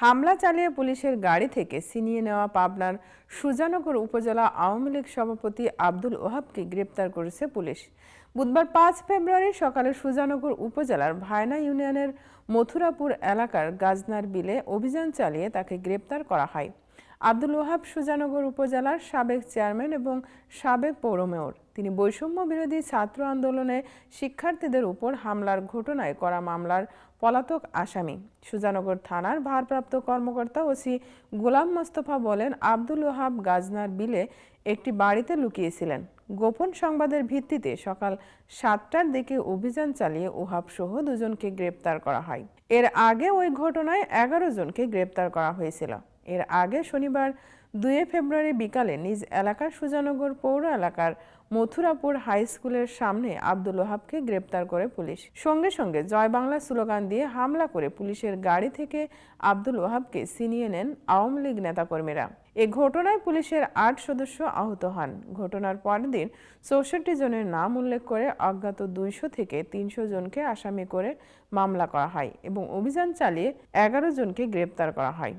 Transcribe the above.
হামলা চালিয়ে পুলিশের গাড়ি থেকে ছিনিয়ে নেওয়া পাবনার সুজানগর উপজেলা আওয়ামী লীগ সভাপতি আব্দুল ওহাবকে গ্রেপ্তার করেছে পুলিশ। বুধবার পাঁচ ফেব্রুয়ারি সকালে সুজানগর উপজেলার ভায়না ইউনিয়নের মথুরাপুর এলাকার গাজনার বিলে অভিযান চালিয়ে তাকে গ্রেপ্তার করা হয়। আব্দুল ওহাব সুজানগর উপজেলার সাবেক চেয়ারম্যান এবং সাবেক পৌর মেয়র। তিনি বৈষম্য বিরোধী ছাত্র আন্দোলনে শিক্ষার্থীদের উপর হামলার ঘটনায় করা মামলার পলাতক আসামি। সুজানগর থানার ভারপ্রাপ্ত কর্মকর্তা ওসি গোলাম মোস্তফা বলেন, আব্দুল ওহাব গাজনার বিলে একটি বাড়িতে লুকিয়েছিলেন। গোপন সংবাদের ভিত্তিতে সকাল সাতটার দিকে অভিযান চালিয়ে ওহাব সহ দুজনকে গ্রেপ্তার করা হয়। এর আগে ওই ঘটনায় এগারো জনকে গ্রেপ্তার করা হয়েছিল। এর আগে শনিবার দুই ফেব্রুয়ারি বিকালে নিজ এলাকার সুজানগর পৌর এলাকার মথুরাপুর হাই স্কুলের সামনে আব্দুল ওহাবকে গ্রেপ্তার করে পুলিশ। সঙ্গে সঙ্গে জয় বাংলা স্লোগান দিয়ে হামলা করে পুলিশের গাড়ি থেকে আব্দুল ওহাবকে ছিনিয়ে নেন আওয়ামী লীগ নেতাকর্মীরা। এ ঘটনায় পুলিশের আট সদস্য আহত হন। ঘটনার পরের দিন চৌষট্টি জনের নাম উল্লেখ করে অজ্ঞাত দুইশো থেকে তিনশো জনকে আসামি করে মামলা করা হয় এবং অভিযান চালিয়ে এগারো জনকে গ্রেপ্তার করা হয়।